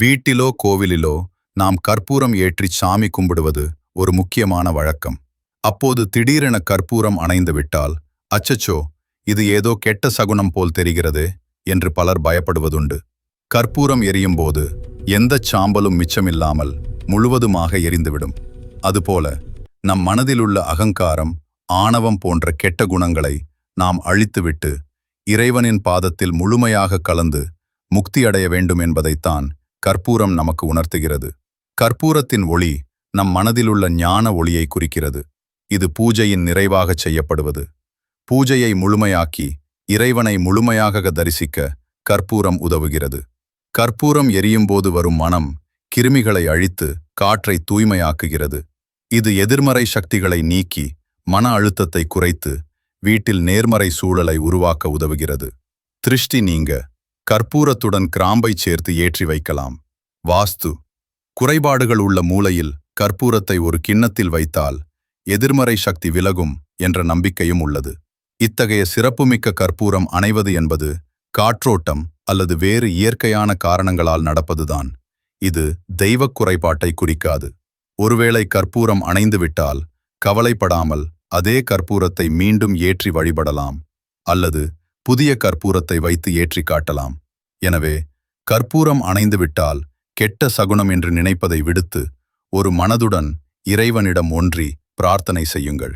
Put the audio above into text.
வீட்டிலோ கோவிலிலோ நாம் கற்பூரம் ஏற்றி சாமி கும்பிடுவது ஒரு முக்கியமான வழக்கம். அப்போது திடீரென கற்பூரம் அணைந்து விட்டால் அச்சச்சோ இது ஏதோ கெட்ட சகுனம் போல் தெரிகிறது என்று பலர் பயப்படுவதுண்டு. கற்பூரம் எரியும் போது எந்தச் சாம்பலும் மிச்சமில்லாமல் முழுவதுமாக எரிந்துவிடும். அதுபோல நம் மனதிலுள்ள அகங்காரம் ஆணவம் போன்ற கெட்ட குணங்களை நாம் அழித்துவிட்டு இறைவனின் பாதத்தில் முழுமையாக கலந்து முக்தியடைய வேண்டும் என்பதைத்தான் கற்பூரம் நமக்கு உணர்த்துகிறது. கற்பூரத்தின் ஒளி நம் மனதிலுள்ள ஞான ஒளியை குறிக்கிறது. இது பூஜையின் நிறைவாகச் செய்யப்படுவது. பூஜையை முழுமையாக்கி இறைவனை முழுமையாக தரிசிக்க கற்பூரம் உதவுகிறது. கற்பூரம் எரியும்போது வரும் மனம் கிருமிகளை அழித்து காற்றை தூய்மையாக்குகிறது. இது எதிர்மறை சக்திகளை நீக்கி மன அழுத்தத்தை குறைத்து வீட்டில் நேர்மறை சூழலை உருவாக்க உதவுகிறது. திருஷ்டி நீங்க. கற்பூரத்துடன் கிராம்பை சேர்த்து ஏற்றி வைக்கலாம். வாஸ்து. குறைபாடுகள் உள்ள மூலையில் கற்பூரத்தை ஒரு கிண்ணத்தில் வைத்தால் எதிர்மறை சக்தி விலகும் என்ற நம்பிக்கையும் உள்ளது. இத்தகைய சிறப்புமிக்க கற்பூரம் அணைவது என்பது காற்றோட்டம் அல்லது வேறு இயற்கையான காரணங்களால் நடப்பதுதான். இது தெய்வக் குறைபாட்டை குறிக்காது. ஒருவேளை கற்பூரம் அணைந்துவிட்டால் கவலைப்படாமல் அதே கற்பூரத்தை மீண்டும் ஏற்றி வழிபடலாம் அல்லது புதிய கற்பூரத்தை வைத்து ஏற்றி காட்டலாம். எனவே கற்பூரம் அணைந்துவிட்டால் கெட்ட சகுனம் என்று நினைப்பதை விடுத்து ஒரு மனதுடன் இறைவனிடம் ஒன்றி பிரார்த்தனை செய்யுங்கள்.